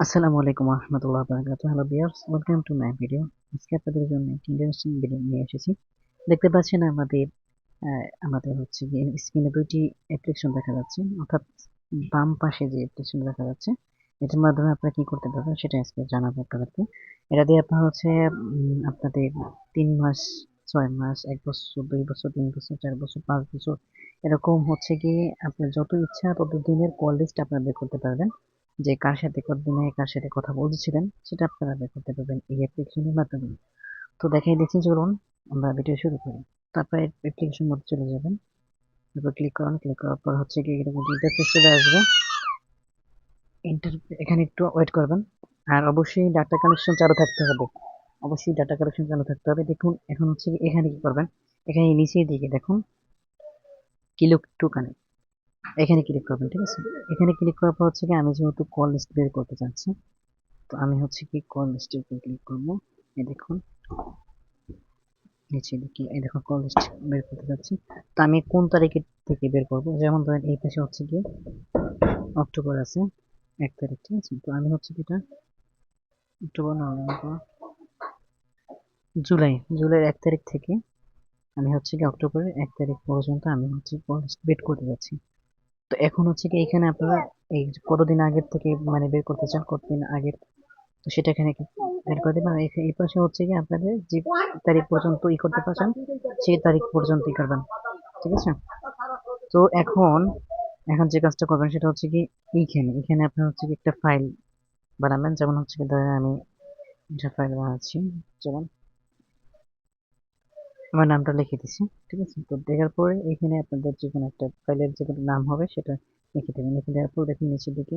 আসসালামু আলাইকুম রহমতুল্লাহ বারাকাতু। Hello bears welcome to my video আজকে আপনাদের জন্য একটি ইন্টারেস্টিং ভিডিও নিয়ে এসেছি। দেখতে পাচ্ছেন আমাদের আমাদের হচ্ছে যে স্ক্রিনে দুইটি অ্যাপ্লিকেশন দেখা যাচ্ছে, অর্থাৎ বাম পাশে যে অ্যাপ্লিকেশন দেখা যাচ্ছে, এটার মাধ্যমে আপনারা কি করতে পারবেন সেটা আজকে জানাব আপনাদেরকে। এটা দিয়ে আপনার হচ্ছে আপনাদের তিন মাস, ছয় মাস, এক বছর, দুই বছর, তিন বছর, চার বছর, পাঁচ বছর, এরকম হচ্ছে গিয়ে আপনার যত ইচ্ছা তত দিনের কল লিস্ট আপনারা বের করতে পারবেন। যে কার সাথে কতদিনে কার সাথে কথা বলছিলেন, সেটা আপনারা বের করতে পারবেন এই অ্যাপ্লিকেশনের মাধ্যমে। তো দেখাই দিচ্ছি, চলুন আমরা ভিডিও শুরু করি। তারপরে অ্যাপ্লিকেশন মধ্যে চলে যাবেন। তারপর ক্লিক করুন ক্লিক করার পর হচ্ছে কি এরকম ইন্টারফেস চলে আসবে। ইন্টার এখানে একটু ওয়েট করবেন। আর অবশ্যই ডাটা কানেকশন চালু থাকতে হবে। অবশ্যই ডাটা কানেকশন চালু থাকতে হবে। দেখুন, এখন হচ্ছে এখানে কি করবেন? এখানে নিচের দিকে দেখুন। কিলো টু কানেক্ট এখানে ক্লিক করবেন, ঠিক আছে? এখানে ক্লিক করার পর হচ্ছে কি, আমি যেহেতু কল লিস্ট বের করতে চাচ্ছি, তো আমি হচ্ছে কি কল লিস্টের উপর ক্লিক করব। এই দেখুন, নিচে দিকে এই দেখুন কল লিস্ট বের করতে যাচ্ছি তো আমি কোন তারিখের থেকে বের করব? যেমন ধরেন এই পাশে হচ্ছে কি, অক্টোবর আছে, এক তারিখ, ঠিক আছে? তো আমি হচ্ছে কি এটা, অক্টোবর নভেম্বর জুলাই, জুলাইয়ের এক তারিখ থেকে আমি হচ্ছে কি অক্টোবরের এক তারিখ পর্যন্ত আমি হচ্ছে কল লিস্ট বের করতে যাচ্ছি। তো এখন হচ্ছে কি এখানে আপনারা এই কতদিন আগের থেকে মানে বের করতে চান, কতদিন আগের, তো সেটা এখানে বের করে দেবেন? এই পাশে হচ্ছে কি আপনাদের যে তারিখ পর্যন্ত ই করতে পারছেন, সেই তারিখ পর্যন্ত ই করবেন, ঠিক আছে? তো এখন এখন যে কাজটা করবেন সেটা হচ্ছে কি এইখানে, এখানে আপনার হচ্ছে কি একটা ফাইল বানাবেন, যেমন হচ্ছে কি ধরেন আমি একটা ফাইল বানাচ্ছি, যেমন আমার নামটা লিখে দিচ্ছি ঠিক আছে? তো দেখার পরে এখানে আপনাদের যে কোনো একটা ফাইলের যে কোনো নাম হবে সেটা লিখে দেবেন। লিখে দেওয়ার পর দেখুন নিচের দিকে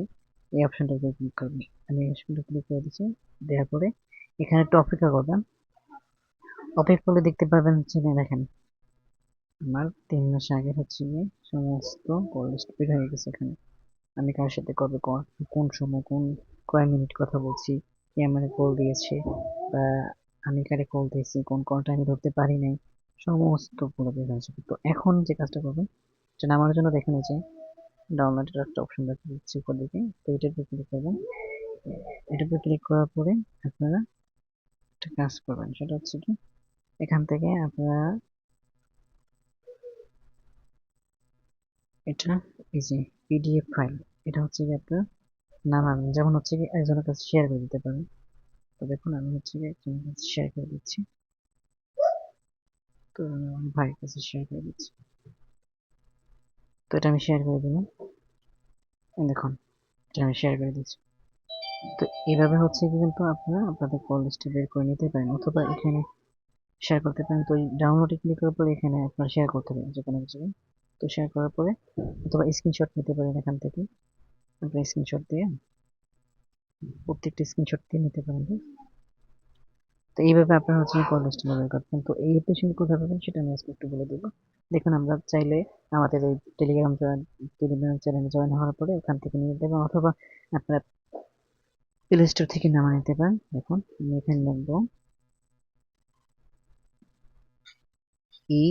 এই অপশনটা ক্লিক করবেন। আমি অপশনটা ক্লিক করে দিচ্ছি দেওয়ার পরে এখানে একটু অপেক্ষা করবেন। অপেক্ষা করলে দেখতে পাবেন হচ্ছে দেখেন, আমার তিন মাস আগে হচ্ছে গিয়ে সমস্ত কল লিস্ট বের হয়ে গেছে এখানে। আমি কার সাথে কবে কোন সময় কোন কয় মিনিট কথা বলছি, কে আমার কল দিয়েছে বা আমি কারে কল দিয়েছি, কোন কলটা আমি ধরতে পারি নাই, সমস্ত পুরো বের তো এখন যে কাজটা করবেন সেটা আমার জন্য দেখে নিয়েছে ডাউনলোডের একটা অপশন দেখা দিচ্ছি উপর দিকে, তো এটার উপর ক্লিক করবেন। এটার উপর ক্লিক করার পরে আপনারা একটা কাজ করবেন, সেটা হচ্ছে কি, এখান থেকে আপনারা এটা এই যে পিডিএফ ফাইল এটা হচ্ছে কি আপনার নামাবেন। যেমন হচ্ছে কি একজনের কাছে শেয়ার করে দিতে পারেন। তো দেখুন, আমি হচ্ছে কাছে শেয়ার করে দিচ্ছি। তো আমি আমার ভাইয়ের কাছে শেয়ার করে দিচ্ছি। তো এটা আমি শেয়ার করে দিলাম। দেখুন, এটা আমি শেয়ার করে দিচ্ছি। তো এইভাবে হচ্ছে কি কিন্তু আপনারা আপনাদের কল লিস্টে বের করে নিতে পারেন অথবা এখানে শেয়ার করতে পারেন। তো ডাউনলোডে ক্লিক করার পরে এখানে আপনারা শেয়ার করতে পারেন যে কোনো কিছু। তো শেয়ার করার পরে অথবা স্ক্রিনশট নিতে পারেন এখান থেকে। আপনারা স্ক্রিনশট দিয়ে প্রত্যেকটা স্ক্রিনশট দিয়ে নিতে পারেন তো এইভাবে আপনারা হচ্ছে কল লিস্ট ব্যবহার করবেন। তো এই অ্যাপ্লিকেশন কোথায় পাবেন সেটা আমি আজকে একটু বলে দেবো। দেখুন, আমরা চাইলে আমাদের এই টেলিগ্রাম টেলিগ্রাম চ্যানেলে জয়েন হওয়ার পরে ওখান থেকে নিয়ে দেবেন অথবা আপনারা প্লে স্টোর থেকে নামা নিতে পারেন। দেখুন, আমি এখানে লিখব ই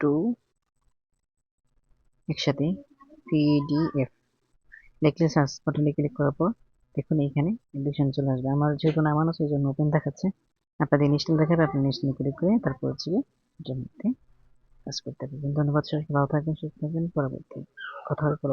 টু একসাথে পিডিএফ লিখলে সার্চ বাটনে ক্লিক করার পর দেখুন এইখানে অ্যাপ্লিকেশন চলে আসবে। আমার যেহেতু নামানো সেই জন্য ওপেন দেখাচ্ছে আপনাদের ইনস্টল দেখাবে, আপনি ইনস্টল ক্লিক করে তারপর হচ্ছে এটার মধ্যে কাজ করতে পারবেন। ধন্যবাদ সবাইকে, ভালো থাকবেন, সুস্থ থাকবেন। পরবর্তী কথা হবে